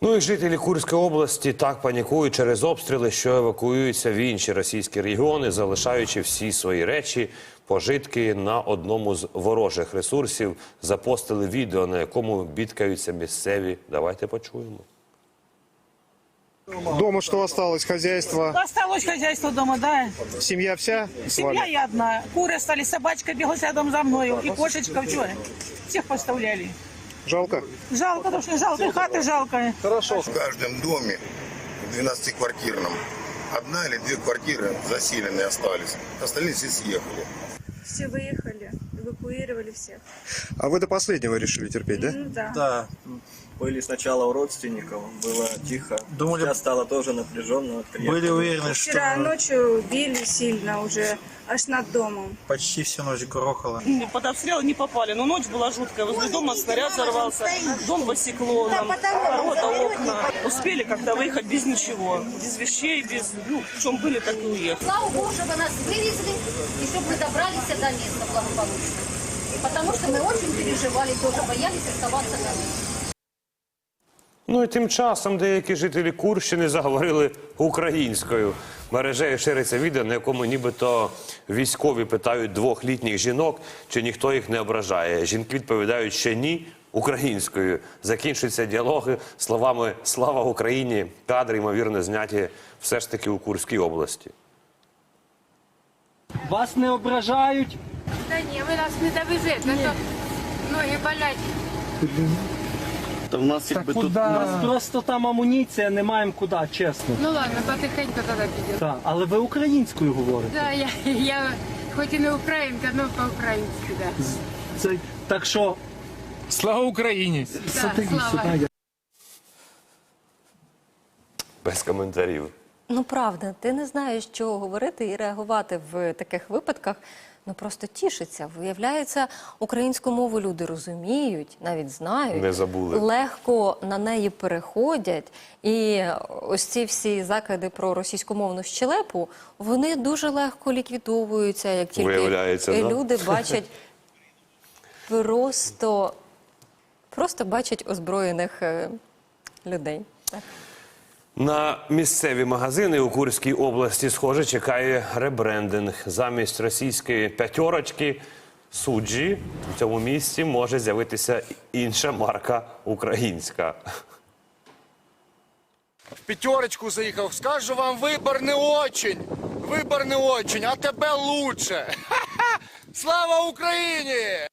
Ну і жителі Курської області так панікують через обстріли, що евакуюються в інші російські регіони, залишаючи всі свої речі, пожитки на одному з ворожих ресурсів. Запостили відео, на якому бідкаються місцеві. Давайте почуємо. Дома что осталось? Хозяйство? Осталось хозяйство дома, да. Семья вся? с Семья вами? я одна. Куры остались, собачка бегала рядом за мною. И кошечка, что? Всех поставляли. Жалко? Жалко, потому что жалко, и хаты жалко. В каждом доме, в 12-квартирном, одна или две квартиры заселенные остались. Остальные все съехали. Все выехали, эвакуировали всех. А вы до последнего решили терпеть, да? Ну да. Да, были сначала у родственников, было тихо. Думали- Сейчас стало тоже напряженно. вот приехали. Были уверены, что Вчера ночью били сильно уже, аж над домом. почти всю ночь грохало. Под обстрел не попали, но ночь была жуткая. Возле дома снаряд взорвался, дом посекло, нам ворота, окна. Успели как-то выехать без ничего, без вещей, без... Ну, в чем были, так и уехали. Слава Богу, что вы нас вывезли, и чтобы мы добрались до места благополучно. Потому что мы очень переживали, тоже боялись оставаться на месте. Ну і тим часом деякі жителі Курщини заговорили українською. Мережею шириться відео, на якому нібито військові питають двох літніх жінок, чи ніхто їх не ображає. Жінки відповідають, що ні, українською. Закінчуються діалоги словами Слава Україні. Кадри, ймовірно, зняті все ж таки у Курській області. Вас не ображають. Да не, вы нас не довезете, на то ноги болять. Та в нас якби тут У нас просто там амуніція, не маємо куди, чесно. Ну ладно, потихеньку тогда підемо. Так, але ви українською говорите. Да, я, я хоть и не українка, но по-українськи, да. Це так що Слава Україні! Без коментарів. Ну правда, ти не знаєш, що говорити і реагувати в таких випадках. Ну просто тішиться. Виявляється, українську мову люди розуміють, навіть знають, Не забули. легко на неї переходять. І ось ці всі закиди про російськомовну щелепу вони дуже легко ліквідовуються, як тільки Виявляється, да? люди бачать просто, просто бачать озброєних е, людей. Так. На місцеві магазини у Курській області, схоже, чекає ребрендинг. Замість російської п'ятерочки суджі в цьому місці може з'явитися інша марка українська. В пятерочку заїхав. Скажу вам, вибор не очень. Вибор не очень, а тебе лучше. Ха-ха! Слава Україні!